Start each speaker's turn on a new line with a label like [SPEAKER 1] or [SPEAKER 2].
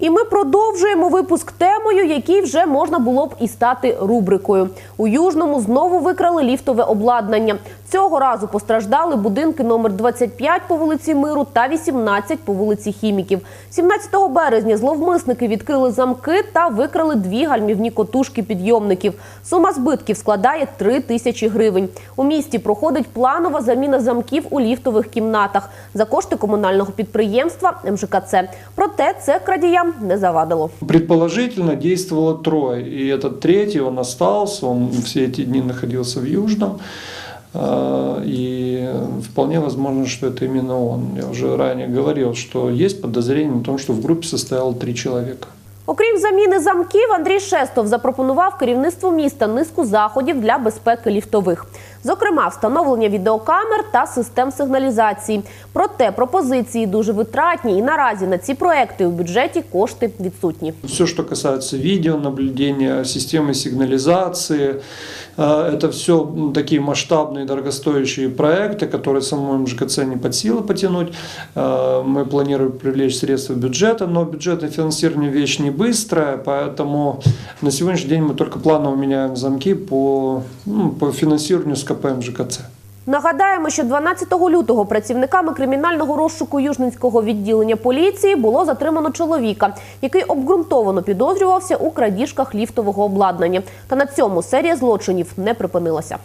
[SPEAKER 1] І ми продовжуємо випуск темою, якій вже можна було б і стати рубрикою. У Южному знову викрали ліфтове обладнання. Цього разу постраждали будинки номер 25 по вулиці Миру та 18 по вулиці Хіміків. 17 березня зловмисники відкрили замки та викрали дві гальмівні котушки підйомників. Сума збитків складає 3 тисячі гривень. У місті проходить планова заміна замків у ліфтових кімнатах за кошти комунального підприємства МЖКЦ. Проте це крадіям не завадило.
[SPEAKER 2] Предположительно действовало трое, и этот третий, он остался, он все эти дни находился в Южном, А, и вполне возможно, что это именно он. Я уже ранее говорил, что есть подозрение на том, что в группе состояло три человека.
[SPEAKER 1] Окрім заміни замків, Андрій Шестов запропонував керівництву міста низку заходів для безпеки ліфтових. Зокрема, встановлення відеокамер та систем сигналізації. Проте пропозиції дуже витратні, і наразі на ці проекти у бюджеті кошти відсутні.
[SPEAKER 2] Все, что касается видеонаблюдения, системы сигнализации, э, это все такие масштабные, дорогостоящие проекты, которые самому МЖКЦ не под силу потянуть. Э, Мы планируем привлечь средства бюджета, но бюджетное финансирование вещь не быстрая, поэтому на сегодняшний день мы только планово меняем замки по, ну, по финансированию с КП МЖКЦ.
[SPEAKER 1] Нагадаємо, що 12 лютого працівниками кримінального розшуку Южненського відділення поліції було затримано чоловіка, який обґрунтовано підозрювався у крадіжках ліфтового обладнання. Та на цьому серія злочинів не припинилася.